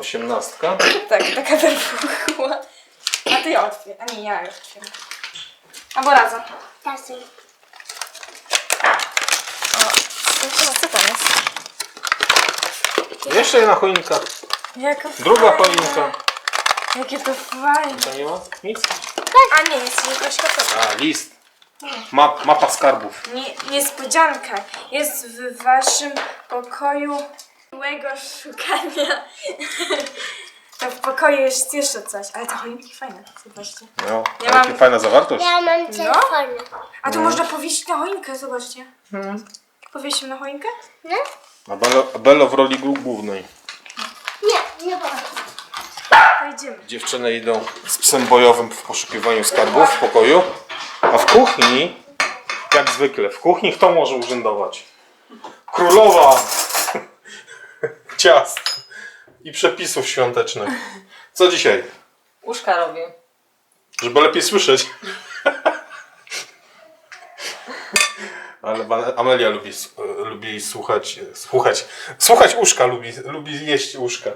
Osiemnastka. Tak, taka wybuchła. A ty ją otwier. A nie, ja ją otwieram. Albo razem. Tasy. Co, co tam jest? Jeszcze jedna choinka. Jaka Druga fajna. choinka. Jakie to fajne. To nie ma? Nic? A nie, jest jakaś gotowa. A, list. Map, mapa skarbów. Nie, niespodzianka. Jest w waszym pokoju miłego szukania. To w pokoju jest jeszcze coś, ale te choinki fajne, zobaczcie. No, Ja jakie mam- fajna zawartość. Ja mam telefon. A tu można powiesić na choinkę, zobaczcie. Powiesimy na choinkę? No? A Bello, a Bello w roli głó- głównej. Nie, nie. To idziemy. Dziewczyny idą z psem bojowym w poszukiwaniu skarbów w pokoju. A w kuchni, jak zwykle, w kuchni kto może urzędować? Królowa ciast i przepisów świątecznych. Co dzisiaj? Uszka robię. Żeby lepiej słyszeć. Ale Amelia lubi, lubi słuchać, słuchać, słuchać uszka, lubi, lubi jeść uszka.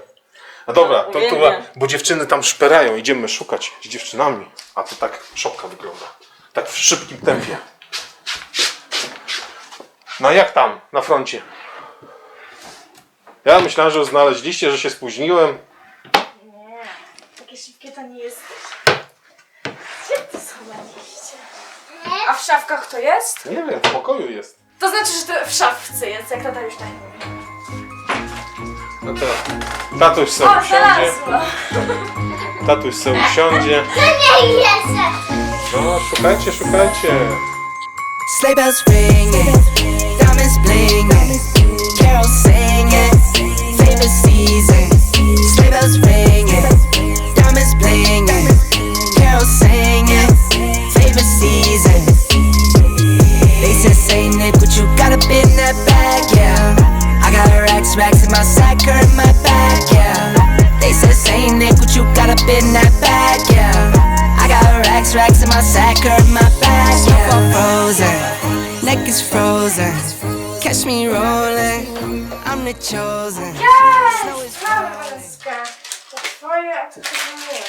No dobra, to, to, bo dziewczyny tam szperają, idziemy szukać z dziewczynami. A to tak szopka wygląda. Tak w szybkim tempie. No jak tam, na froncie? Ja myślałem, że znaleźliście, że się spóźniłem. Nie, takie szybkie to nie jest. Gdzie to schowaliście? A w szafkach to jest? Nie wiem, w pokoju jest. To znaczy, że to w szafce jest, jak tata już tak mówi. No to tatuś sobie O, usiądzie. znalazła! Tatuś sobie usiądzie. Nie jest. No, szukajcie, szukajcie. Sleigh bells ringing, diamonds blinging, carols singing, favorite season. Sleigh bells ringing, diamonds blinging, carols singing, favorite season. They said, Say Nick, what you got up in that bag? Yeah, I got racks, racks in my sack or in my bag. Yeah, they said, Say Nick, what you got up in that bag? Yeah. I got racks, racks in my sack or in my bag. Yeah. Frozen, neck is frozen. Catch me rolling, I'm the chosen. Yes! Mamy Walenska. To twoje, a to chyba moje.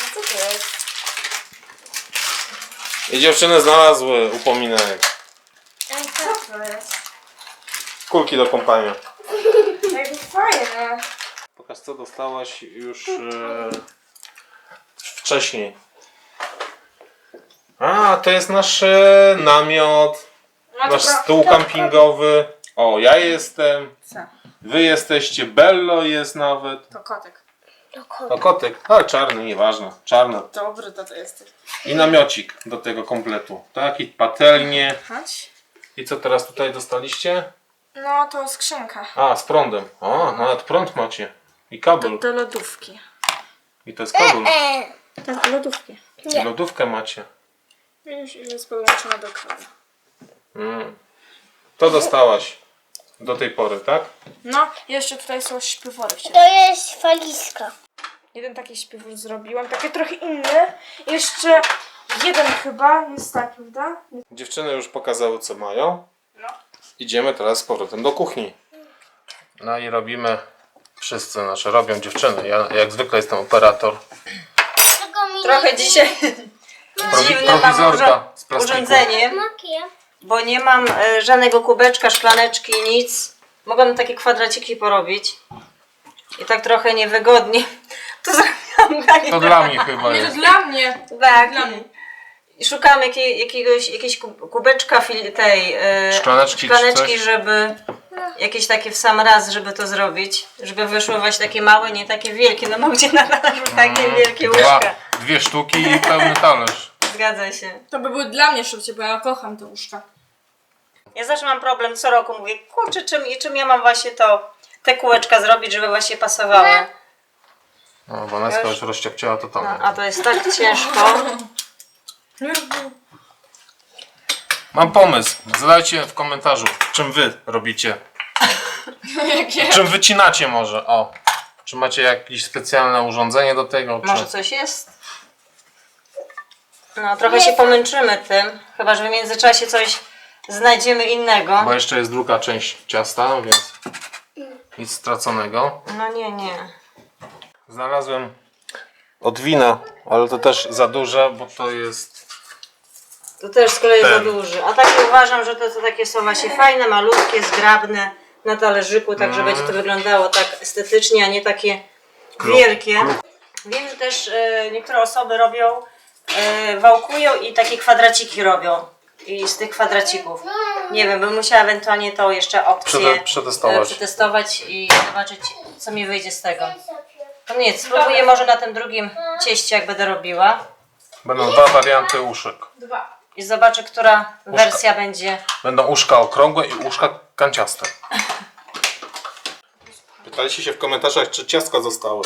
A co to jest? I dziewczyny znalazły upominek. Co to jest? Kulki do kąpania. Pokaż co dostałaś już e, wcześniej. A, to jest nasz e, namiot, No nasz stół kampingowy. O, ja jestem. Co? Wy jesteście, Bello jest nawet. To kotek. To kotek, ale czarny, nieważne. Czarny. Dobry to to jest. I namiocik do tego kompletu. Tak, i patelnie. Chodź. I co teraz tutaj dostaliście? No to skrzynka. A, z prądem. O, nawet prąd macie. I kabel. Do lodówki. I to jest kabel. E, Tak, do lodówki. I lodówkę macie. Już jest podłączona do kawy. Mm. To dostałaś do tej pory, tak? No, jeszcze tutaj są śpiwory. to jest walizka. Jeden taki śpiwór zrobiłam, taki trochę inny. Jeszcze jeden chyba jest tak, prawda? Dziewczyny już pokazały, co mają. No. Idziemy teraz z powrotem do kuchni. No i robimy. Wszyscy nasze robią dziewczyny. Ja jak zwykle jestem operator. Tego mi Trochę dzisiaj dziwne mam prowizorka urząd- z plastiku. urządzenie, bo nie mam e, żadnego kubeczka, szklaneczki, nic. Mogłam takie kwadraciki porobić. I tak trochę niewygodnie. To zrobiłam dla To dla mnie chyba Nie, to jest. dla mnie. Tak. Dla mnie. I szukam jakiej, jakiegoś, jakiegoś kub- kubeczka fil- tej e, Szklaneczki czy szklaneczki, coś? żeby jakieś takie w sam raz, żeby to zrobić. Żeby wyszły właśnie takie małe, nie takie wielkie. No bo gdzie nalać takie wielkie Dwa, dwie sztuki i pełny talerz. Zgadza się. To by był dla mnie szybciej, bo ja kocham te uszka. Ja zawsze mam problem co roku, mówię, kurczę, czym, i czym ja mam właśnie to, te kółeczka zrobić, żeby właśnie pasowały. No, Waneska już rozciapciała No, totalnie. a to jest tak ciężko. Mam pomysł. Zadajcie w komentarzu, czym wy robicie. czym wycinacie może, o. Czy macie jakieś specjalne urządzenie do tego? Może czy... coś jest? No, trochę się pomęczymy tym, chyba że w międzyczasie coś znajdziemy innego. Bo jeszcze jest druga część ciasta, więc nic straconego. No nie, nie. Znalazłem od wina, ale to też za duże, bo to jest... To też z kolei Ten. za duży. A takie uważam, że to, to takie są właśnie fajne, malutkie, zgrabne na talerzyku, tak że będzie to wyglądało tak estetycznie, a nie takie wielkie. Wiem, że też e, niektóre osoby robią, e, wałkują i takie kwadraciki robią. I z tych kwadracików. Nie wiem, bym musiała ewentualnie to jeszcze opcję Przete- przetestować. e, przetestować i zobaczyć, co mi wyjdzie z tego. To nie, spróbuję może na tym drugim cieście, jak będę robiła. Będą dwa warianty uszek. Dwa. I zobaczę, która wersja będzie. Będą uszka okrągłe i uszka kanciaste. Pytaliście się w komentarzach, czy ciastka zostały.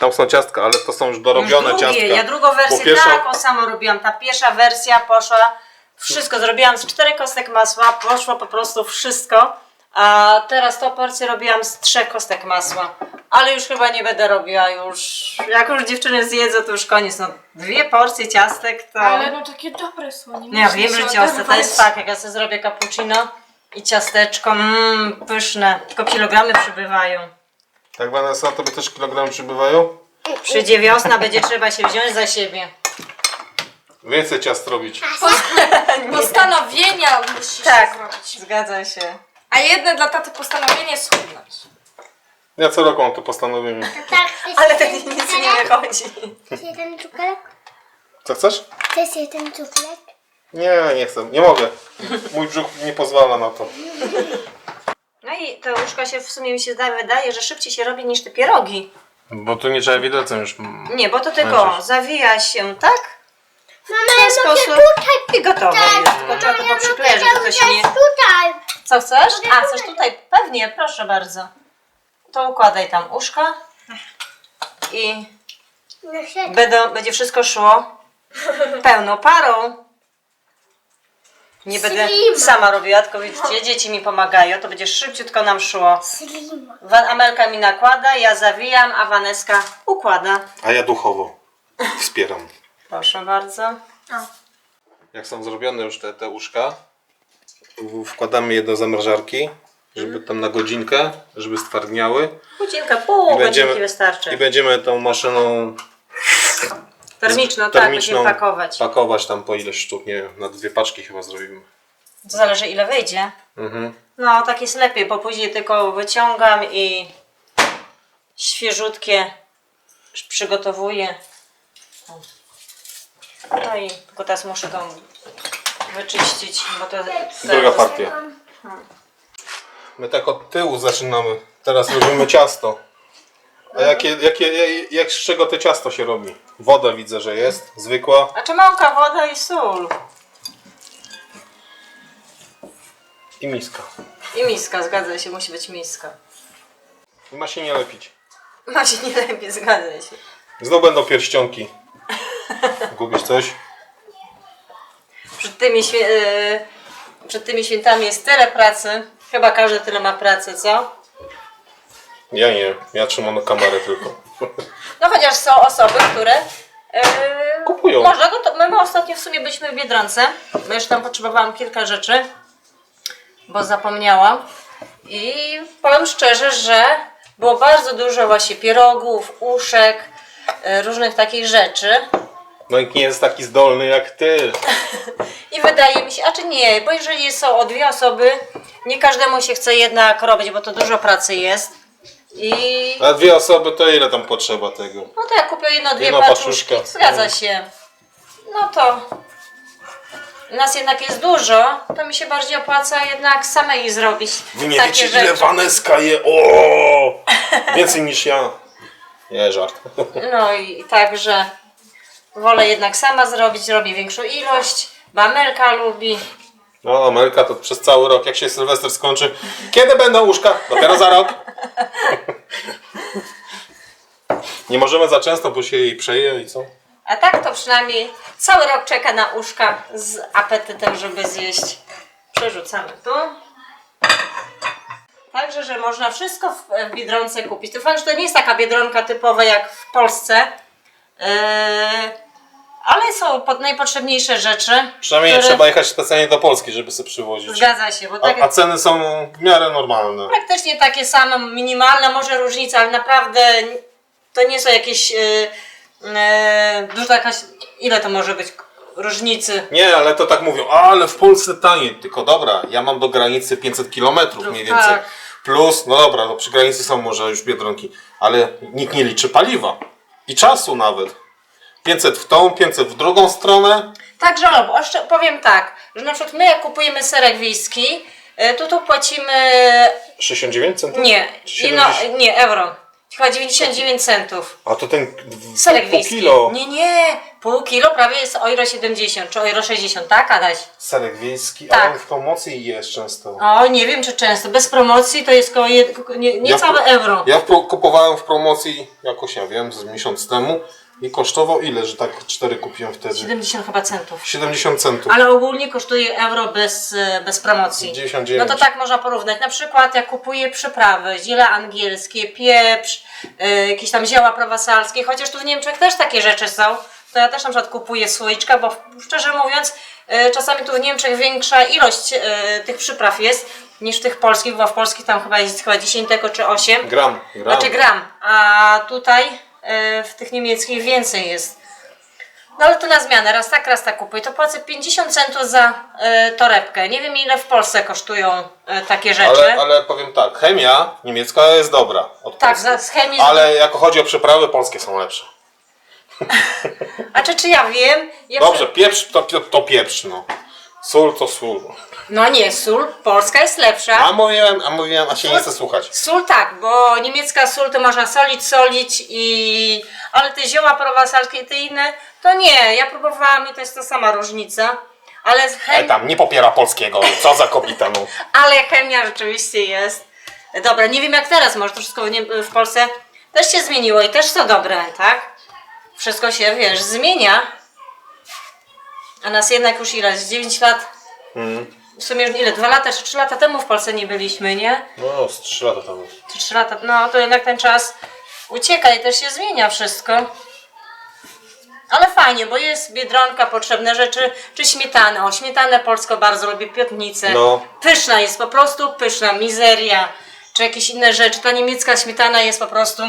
Tam są ciastka, ale to są już dorobione Już drugie. ciastka. Ja drugą wersję Bo pierwsza- taką samą robiłam. Ta pierwsza wersja poszła, wszystko zrobiłam z czterech kostek masła, poszło po prostu wszystko. A teraz tą porcję robiłam z trzech kostek masła. Ale już chyba nie będę robiła już. Jak już dziewczyny zjedzą, to już koniec. No, dwie porcje ciastek to... Ale no takie dobre są. Nie, ja wiem, że ciasto to jest tak, jak ja sobie zrobię cappuccino i ciasteczko, mmm, pyszne. Tylko kilogramy przybywają. Tak, Vanessa, tobie też kilogramy przybywają? Przyjdzie wiosna, będzie trzeba się wziąć za siebie. Więcej ciast robić. Postanowienia musisz Tak. zrobić. Zgadza się. A jedne dla taty postanowienie schudnąć. Ja co roku mam to postanowienie. Tak, chcesz Ale to jeden nic nie cukierek? wychodzi. Chcesz jeden cukierek? Co chcesz? Chcesz jeden cukierek? Nie, nie chcę. Nie mogę. Mój brzuch nie pozwala na to. No i te łóżka się w sumie mi się zdaje, wydaje, że szybciej się robi niż te pierogi. Bo tu nie trzeba widelcem już. Nie, bo to tylko zawija się tak Mama, w ten ja mogę sposób tutaj. i gotowe jest. Tylko trzeba to Ja poprzyklejać, mogę żeby to się nie... tutaj. Co chcesz? A, chcesz tutaj? Pewnie, proszę bardzo. To układaj tam uszka i No się będą, będzie wszystko szło pełną parą. Nie będę sama robiła, tylko widzicie, dzieci mi pomagają, to będzie szybciutko nam szło. slima. Wa- Amelka mi nakłada, ja zawijam, a Waneska układa. A ja duchowo wspieram. Proszę bardzo. Jak są zrobione już te, te uszka, wkładamy je do zamrażarki, żeby tam na godzinkę, żeby stwardniały. Godzinka, pół godzinki wystarczy. I będziemy tą maszyną Termiczno, tak, termiczną będziemy pakować. pakować tam po ileś sztuk, nie wiem, na dwie paczki chyba zrobimy. To zależy ile wyjdzie. Mhm. No, tak jest lepiej, bo później tylko wyciągam i świeżutkie przygotowuję. No i tylko teraz muszę tą wyczyścić, bo to... Druga partia. My tak od tyłu zaczynamy. Teraz robimy ciasto. A jakie, jakie, jak, z czego to ciasto się robi? Woda widzę, że jest, zwykła. A czy mąka, woda i sól? I miska. I miska, zgadza się, musi być miska. I ma się nie lepić. Ma się nie lepiej, zgadza się. Znów będą pierścionki. Gubisz coś? Przed tymi, świe- yy, przed tymi świętami jest tyle pracy. Chyba każdy tyle ma pracy, co? Ja nie, ja trzymam kamerę tylko. No chociaż są osoby, które yy, Kupują. Można go to. My ostatnio w sumie byliśmy w Biedronce. Bo już tam potrzebowałam kilka rzeczy, bo zapomniałam. I powiem szczerze, że było bardzo dużo właśnie pierogów, uszek, yy, różnych takich rzeczy. No i nie jest taki zdolny jak ty. I wydaje mi się, a czy nie, bo jeżeli są o dwie osoby, nie każdemu się chce jednak robić, bo to dużo pracy jest. I A dwie osoby to ile tam potrzeba tego? no to ja kupię jedno, dwie Jedna paczuszki. paczuszka. Zgadza się. No to nas jednak jest dużo, to mi się bardziej opłaca jednak samej zrobić Wy nie takie wiecie rzeczy. ile Waneska je. O! Więcej niż ja. Nie, żart. No i także wolę jednak sama zrobić, robię większą ilość, bo Amelka lubi. No, Ameryka to przez cały rok, jak się Sylwester skończy. Kiedy będą łóżka? Dopiero za rok. Nie możemy za często, bo się jej przeje i co? A tak to przynajmniej cały rok czeka na uszka z apetytem, żeby zjeść. Przerzucamy tu. Także, że można wszystko w, w Biedronce kupić. To fakt, że to nie jest taka Biedronka typowa jak w Polsce. Yy, ale są pod najpotrzebniejsze rzeczy. Przynajmniej nie które- trzeba jechać specjalnie do Polski, żeby sobie przywozić. Zgadza się, bo tak A, a ceny są w miarę normalne. praktycznie takie same, minimalne, może różnice, ale naprawdę to nie są jakieś yy, yy, duża jakaś, ile to może być różnicy? Nie, ale to tak mówią, ale w Polsce taniej. Tylko dobra, ja mam do granicy 500 km mniej więcej. tak. Plus, no dobra, no przy granicy są może już biedronki, ale nikt nie liczy paliwa. I czasu nawet. 500 w tą, 500 w drugą stronę. Także o, jeszcze powiem tak, że na przykład my jak kupujemy serek wiejski, y, to tu płacimy 69 centów? nie, jedno, 70? nie euro, chyba 99 centów. A to ten Serek pół wiejski. kilo. Nie, nie, pół kilo prawie jest euro 70 czy euro 60, tak Adaś? Serek wiejski, Tak. a on w promocji jest często. O, nie wiem czy często, bez promocji to jest koło jed, nie, niecałe Ja- euro. Ja kupowałem w promocji jakoś, ja wiem, z miesiąc temu i kosztował ile, że tak cztery kupiłem wtedy? 70 chyba centów. 70 centów. Ale ogólnie kosztuje euro bez, e, bez promocji. 99. No to tak można porównać. Na przykład jak kupuję przyprawy, ziele angielskie, pieprz, e, jakieś tam zioła prowasalskie, chociaż tu w Niemczech też takie rzeczy są, to ja też na przykład kupuję słoiczka, bo szczerze mówiąc e, czasami tu w Niemczech większa ilość tych przypraw jest niż w tych polskich, bo w polskich tam chyba jest chyba 10 czy 8. Gram, gram. Znaczy gram, a tutaj w tych niemieckich więcej jest. No ale to na zmianę, raz tak, raz tak kupuję. To płacę 50 centów za e, torebkę. Nie wiem ile w Polsce kosztują e, takie rzeczy. Ale, ale powiem tak, chemia niemiecka jest dobra. Od Tak, za z chemii. Ale jak chodzi o przyprawy, polskie są lepsze. A czy, czy ja wiem? Ja Dobrze, pieprz to, to, to pieprz, no. Sól to sól. No nie, sól polska jest lepsza. A mówiłem, a mówiłem, a się nie chce słuchać. Sól tak, bo niemiecka sól to można solić, solić i... Ale te zioła prowasalskie i te inne, to nie. Ja próbowałam i to jest ta sama różnica. Ale z Ale chemii... tam nie popiera polskiego, co za kobieta, no. Ale chemia rzeczywiście jest. Dobra, nie wiem jak teraz, może to wszystko w, nie, w Polsce też się zmieniło i też są dobre, tak? Wszystko się, wiesz, zmienia. A nas jednak już ile? Z 9 lat? W sumie już ile? 2 lata czy 3 lata temu w Polsce nie byliśmy, nie? No, z 3 lata temu. Czy 3 lata? No to jednak ten czas ucieka i też się zmienia wszystko. Ale fajnie, bo jest biedronka, potrzebne rzeczy, czy śmietanę. O, śmietanę polską bardzo lubię, piotnicę. No. Pyszna jest, po prostu pyszna, mizeria, czy jakieś inne rzeczy. Ta niemiecka śmietana jest po prostu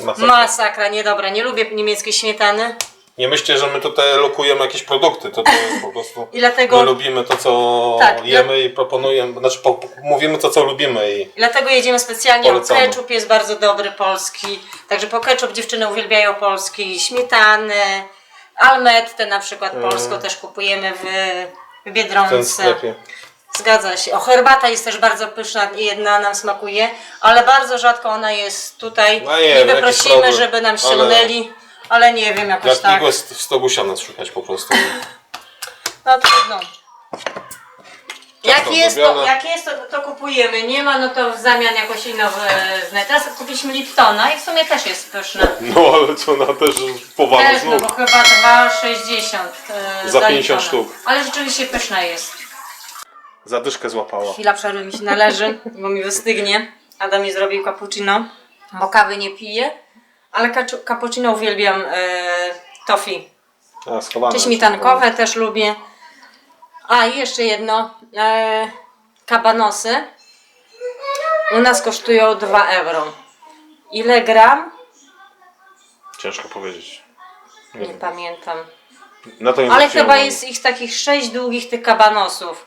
Masakra. masakra, niedobra. Nie lubię niemieckiej śmietany. Nie myślcie, że my tutaj lokujemy jakieś produkty, to to jest po prostu... I dlatego- My lubimy to, co Tak, jemy i proponujemy, znaczy po, mówimy to, co lubimy i... I dlatego jedziemy specjalnie, o Polecamy. ketchup jest bardzo dobry polski. Także po ketchup dziewczyny uwielbiają polski, śmietany, almettę na przykład polską też kupujemy w, w Biedronce. Zgadza się. O, herbata jest też bardzo pyszna i jedna nam smakuje, ale bardzo rzadko ona jest tutaj. No nie, jakiś prosimy, żeby nam ściągnęli, ale, nie wiem jakoś Jak tak. igłę w stogu siana szukać po prostu. No trudno. Jak jest, to, jak jest to, to kupujemy. Nie ma, no to w zamian jakoś inną znać. Teraz kupiliśmy Liptona i w sumie też jest pyszne. No ale co na też powala Też, no bo chyba 2,60 e, Za 50 Liptona. sztuk. Ale rzeczywiście pyszna jest. Zadyszkę złapała. Chwila przerwy mi się należy, bo mi wystygnie. Adam mi zrobił cappuccino, bo kawy nie piję. Ale kaczu- cappuccino uwielbiam e, toffee. A, schowane. Czy śmietankowe też lubię. A i jeszcze jedno. E, kabanosy. U nas kosztują 2 euro. Ile gram? Ciężko powiedzieć. Nie pamiętam. Na to nie Ale zwróciłem chyba uwagi. jest ich takich sześć długich tych kabanosów.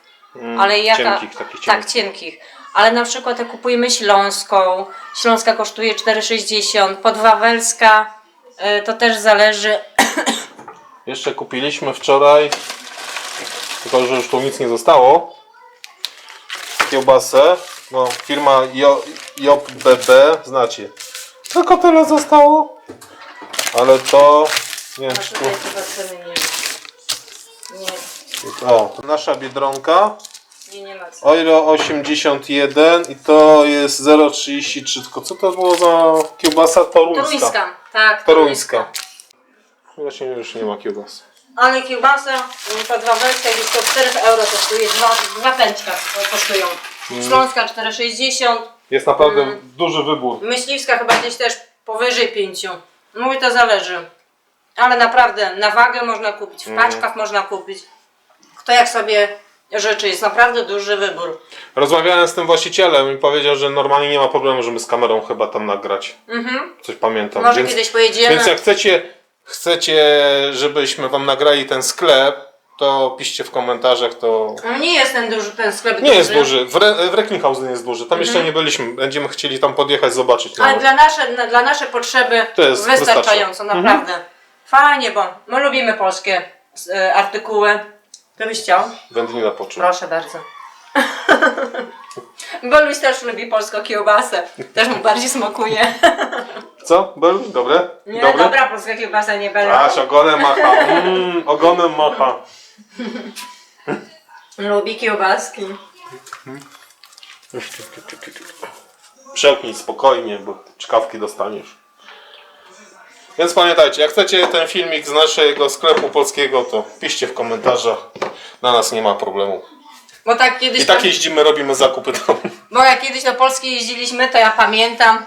Ale jaka... cienkich, takich Tak, cienkich. Ale na przykład jak kupujemy śląską, śląska kosztuje 4,60, podwawelska y, to też zależy. Jeszcze kupiliśmy wczoraj, tylko że już tu nic nie zostało, kiełbasę, no firma Jo- JBB, znacie. Tylko tyle zostało, ale to Nie wiem, czy tu... nie O, nasza Biedronka. Nie, nie ma ceny. Euro 81 i to jest 0,33. Tylko co to było za kiełbasa toruńska? Toruńska, tak. Toruńska. Właśnie już nie ma kiełbas. Ale kiełbasa, mm, ta dwa wersja gdzieś to 4 euro kosztuje, dwa, dwa pęczka kosztują. Mm. Śląska 4,60, Jest naprawdę Mm. duży wybór. myśliwska chyba gdzieś też powyżej 5. Mówię, to zależy. Ale naprawdę na wagę można kupić, w Mm. paczkach można kupić. Kto jak sobie życzy, jest naprawdę duży wybór. Rozmawiałem z tym właścicielem i powiedział, że normalnie nie ma problemu, żeby z kamerą chyba tam nagrać. Coś pamiętam. Może więc, kiedyś pojedziemy. więc jak chcecie, chcecie, żebyśmy wam nagrali ten sklep, to piszcie w komentarzach, to No Nie jest ten duży, ten sklep nie jest duży. W, Re- w Recklinghausen jest duży. Tam jeszcze nie byliśmy. Będziemy chcieli tam podjechać, zobaczyć. Mhm. Ale nawet. dla nasze, na, dla nasze potrzeby To jest wystarczająco, wystarczy. naprawdę. Fajnie, bo my lubimy polskie e, artykuły. Kto byś chciał? Wędlina poczuł. Proszę bardzo. Bo Luis też lubi polską kiełbasę. Też mu bardziej smakuje. Co? Bel? Dobre? Nie, Dobre? dobra polska kiełbasa, nie będę. Aż ogonem macha. Mm, ogonem macha. Lubi kiełbaski. Przełknij spokojnie, bo czkawki dostaniesz. Więc pamiętajcie, jak chcecie ten filmik z naszego sklepu polskiego, to piszcie w komentarzach. Na nas nie ma problemu. Bo tak kiedyś. I tak jeździmy, robimy zakupy tam. Bo jak kiedyś do Polski jeździliśmy, to ja pamiętam.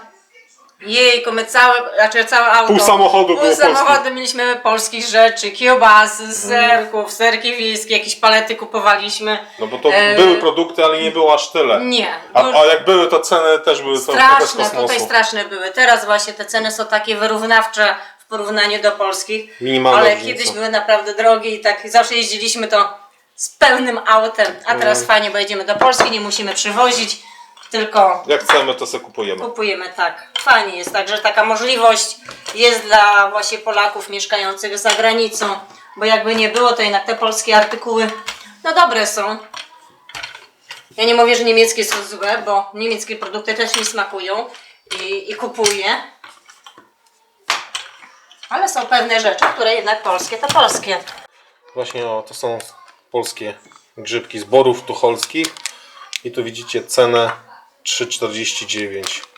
Jejku, my całe, znaczy całe auto. Pół samochodu Pół było samochodu mieliśmy polskich rzeczy, kiełbasy, serków, serki wiejskie, jakieś palety kupowaliśmy. No bo to E, były produkty, ale nie było aż tyle. Nie. A, a jak były, to ceny też były to trochę z Straszne, tutaj kosmosu. straszne były. Teraz właśnie te ceny są takie wyrównawcze w porównaniu do polskich. Minimalna ale różnica. kiedyś były naprawdę drogie i tak zawsze jeździliśmy to z pełnym autem. A teraz fajnie, bo jedziemy do Polski, nie musimy przywozić, tylko Jak chcemy, to sobie kupujemy. kupujemy tak. Fajnie jest, także taka możliwość jest dla właśnie Polaków mieszkających za granicą, bo jakby nie było, to jednak te polskie artykuły no dobre są. Ja nie mówię, że niemieckie są złe, bo niemieckie produkty też mi smakują i, i kupuję. Ale są pewne rzeczy, które jednak polskie to polskie. Właśnie o, to są polskie grzybki z borów tucholskich. I tu widzicie cenę 3,49.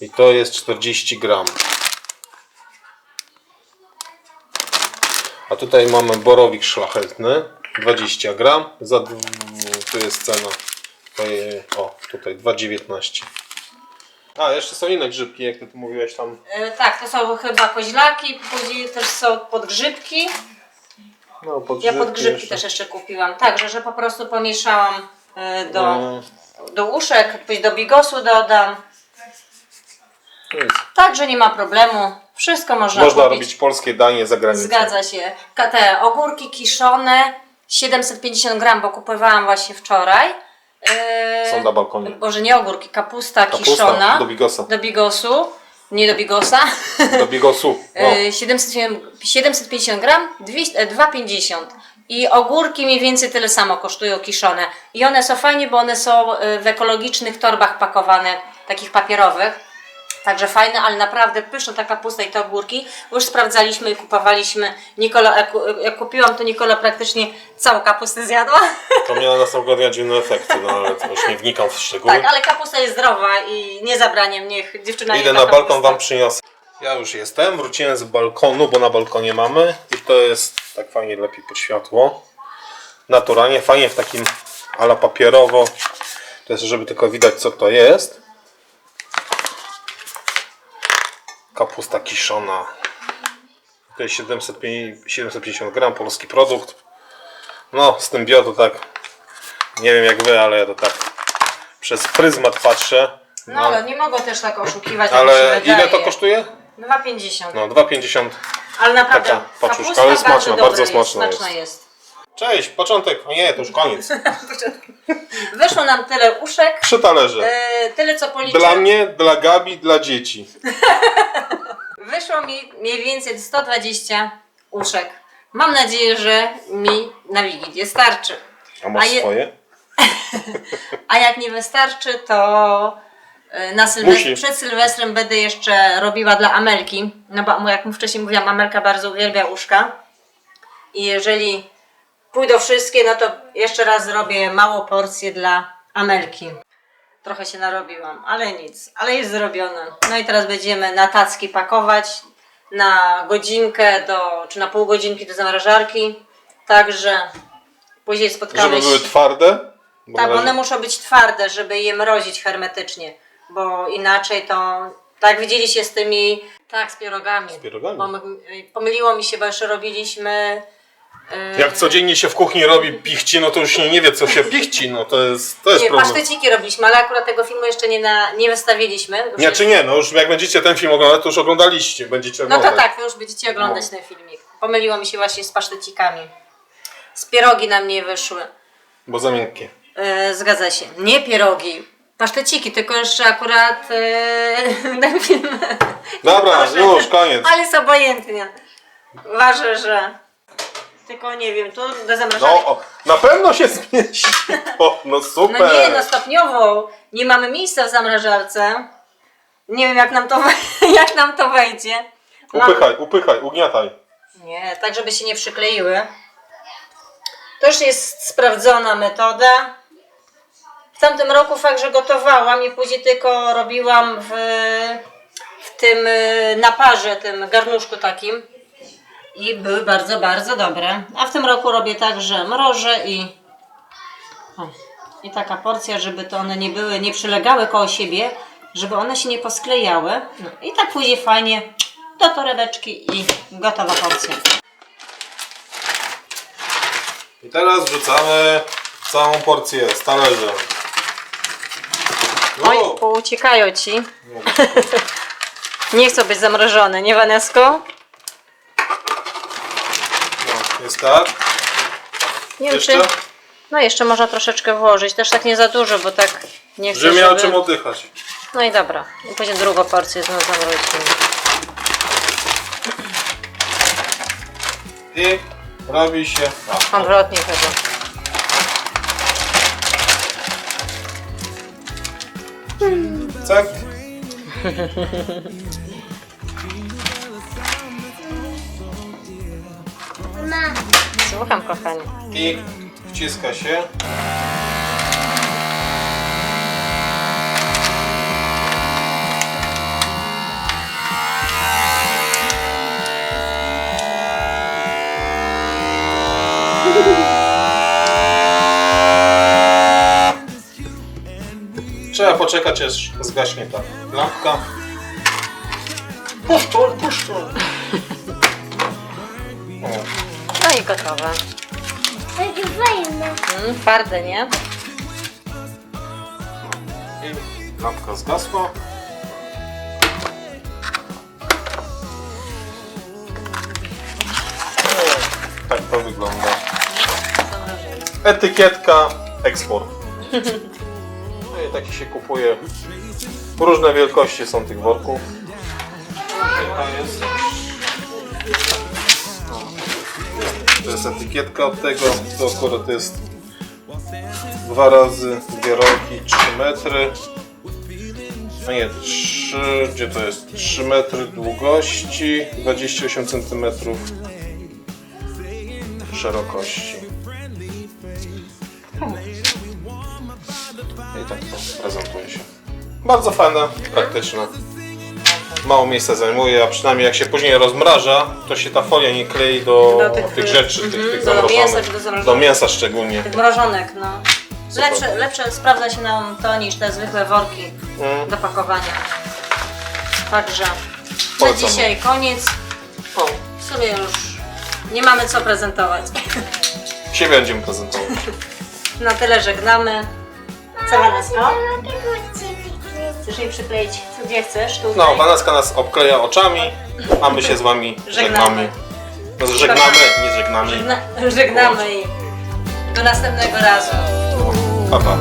I to jest 40 gram. A tutaj mamy borowik szlachetny 20 gram. Za, tu jest cena. O, tutaj 2,19. A, jeszcze są inne grzybki, jak ty tu mówiłeś tam. E, tak, to są chyba koźlaki, później też są podgrzybki. No, Ja podgrzybki podgrzybki jeszcze. też jeszcze kupiłam. Także, że po prostu pomieszałam e, do, Mm. do uszek, później do bigosu dodam. Także nie ma problemu. Wszystko można, Można kupić. robić polskie danie za granicą. Zgadza się. Te ogórki kiszone 750 gram, bo kupowałam właśnie wczoraj. E, Są na balkonie. Boże, nie ogórki, kapusta, Kapusta kiszona. do bigosa. do bigosu. Nie do bigosa. Do bigosu. O. E, 700, 750 gram, 200 e, 2,50. I ogórki mniej więcej tyle samo kosztują kiszone. I one są fajnie, bo one są e, w ekologicznych torbach pakowane, takich papierowych. Także fajne, ale naprawdę pyszna ta kapusta i te ogórki. Już sprawdzaliśmy i kupowaliśmy. Nikola, jak, jak kupiłam, to Nikola praktycznie całą kapustę zjadła. To miało następnego dnia dziwne efekty, no ale to już nie wnikam w szczegóły. Tak, ale kapusta jest zdrowa i nie zabraniam, niech dziewczyna Idę je na balkon, wam przyniosę. Ja już jestem, wróciłem z balkonu, bo na balkonie mamy i to jest tak fajnie lepiej pod światło. Naturalnie, fajnie w takim ala papierowo. To jest, żeby tylko widać co to jest. Kapusta kiszona. To jest 750 750 gram, polski produkt. No, z tym bio to tak, nie wiem jak wy, ale ja to tak przez pryzmat patrzę. No ale nie mogą też tak oszukiwać, jak mi Ale wydaje. ile to kosztuje? 2,50. No 2,50. Ale naprawdę, Taka paczuszka, kapusta ale smaczna, bardzo jest, smaczna smaczna jest. Cześć, początek. O nie, to już koniec. Wyszło nam tyle uszek, Trzy talerze. e, tyle co policzę. Dla mnie, dla Gabi, dla dzieci. Wyszło mi mniej więcej 120 uszek. Mam nadzieję, że mi na Wigilię starczy. A masz A je- swoje? A jak nie wystarczy, to E, Na przed Sylwestrem będę jeszcze robiła dla Amelki, no bo jak mu wcześniej mówiłam, Amelka bardzo uwielbia uszka. I jeżeli pójdą wszystkie, no to jeszcze raz zrobię małą porcję dla Amelki. Trochę się narobiłam, ale nic, ale jest zrobione. No i teraz będziemy na tacki pakować na godzinkę do, czy na pół godzinki do zamrażarki. Także później spotkamy Żeby się. były twarde? Bo Tak, na razie- one muszą być twarde, żeby je mrozić hermetycznie, bo inaczej to, tak widzieliście z tymi, tak, z pierogami. Z pierogami. pomyliło mi się, bo jeszcze robiliśmy, Jak codziennie się w kuchni robi pichci, no to już się nie wie co się pichci, no to jest, to jest nie, problem. paszteciki robiliśmy, ale akurat tego filmu jeszcze nie, na, nie wystawiliśmy. Już Nie, jest- czy nie, no już jak będziecie ten film oglądać, to już oglądaliście, będziecie No oglądać. to tak, wy już będziecie oglądać ten filmik. Pomyliło mi się właśnie z pasztecikami. Z pierogi nam nie wyszły. Bo za miękkie. E, zgadza się. Nie pierogi. Paszteciki, tylko jeszcze akurat e, ten film. Dobra, już, koniec. Ale jest obojętnie. Ważę, że. Tylko nie wiem, tu do zamrażania. No, o, na pewno się zmieści. O, no super. No nie, no stopniowo. Nie mamy miejsca w zamrażarce. Nie wiem jak nam to, we- jak nam to wejdzie. Mam- Upychaj, upychaj, ugniataj. Nie, tak żeby się nie przykleiły. To już jest sprawdzona metoda. W tamtym roku fakt, że gotowałam i później tylko robiłam w, w tym y, naparze, tym garnuszku takim. I były bardzo, bardzo dobre. A w tym roku robię tak, że mrożę i o, i taka porcja, żeby to one nie były, nie przylegały koło siebie, żeby one się nie posklejały. No, I tak pójdzie fajnie do torebeczki i gotowa porcja. I teraz wrzucamy całą porcję z talerza. No, Oj, pouciekają ci. Nie chcą być zamrożone, nie Wanesko? Jest tak. Nie wiem Jeszcze? czy... No jeszcze można troszeczkę włożyć, też tak nie za dużo, bo tak nie chcę, Żeby czym oddychać. No i dobra, i później drugą porcję znowu zamrozimy. I robi się... A, Odwrotnie chyba. tak. Mama, Słucham kochanie. I wciska się. Trzeba poczekać aż zgaśnie ta lampka. Puszczul. O. I gotowe. takie fajne. Mm, twarde, nie? I lampka zgasła. Tak to wygląda. Etykietka eksport. No i taki się kupuje. Różne wielkości są tych worków. Jest. To jest etykietka od tego. To akurat jest dwa razy dwie rolki 3 metry. No nie, 3, gdzie to jest? 3 metry długości, 28 cm szerokości. I tak to prezentuje się. Bardzo fajne, praktyczne. Mało miejsca zajmuje, a przynajmniej jak się później rozmraża, to się ta folia nie klei do, Do tych, tych- rzeczy, mhm, tych, tych do zamrożonych. mięsa czy do zamrożonych. do mięsa szczególnie. Tych mrożonek, no. Lepsze, lepsze sprawdza się nam to niż te zwykłe worki Mm. do pakowania. Także na dzisiaj koniec. O, w sumie już nie mamy co prezentować. Się będziemy prezentować. Na tyle żegnamy. Cię Chcesz jej przykleić gdzie chcesz? Tutaj. No, Wanaska nas obkleja oczami, a my się z wami Żegnamy. żegnamy. No, żegnamy, nie żegnamy. Żegna- żegnamy i do następnego razu. Pa, pa.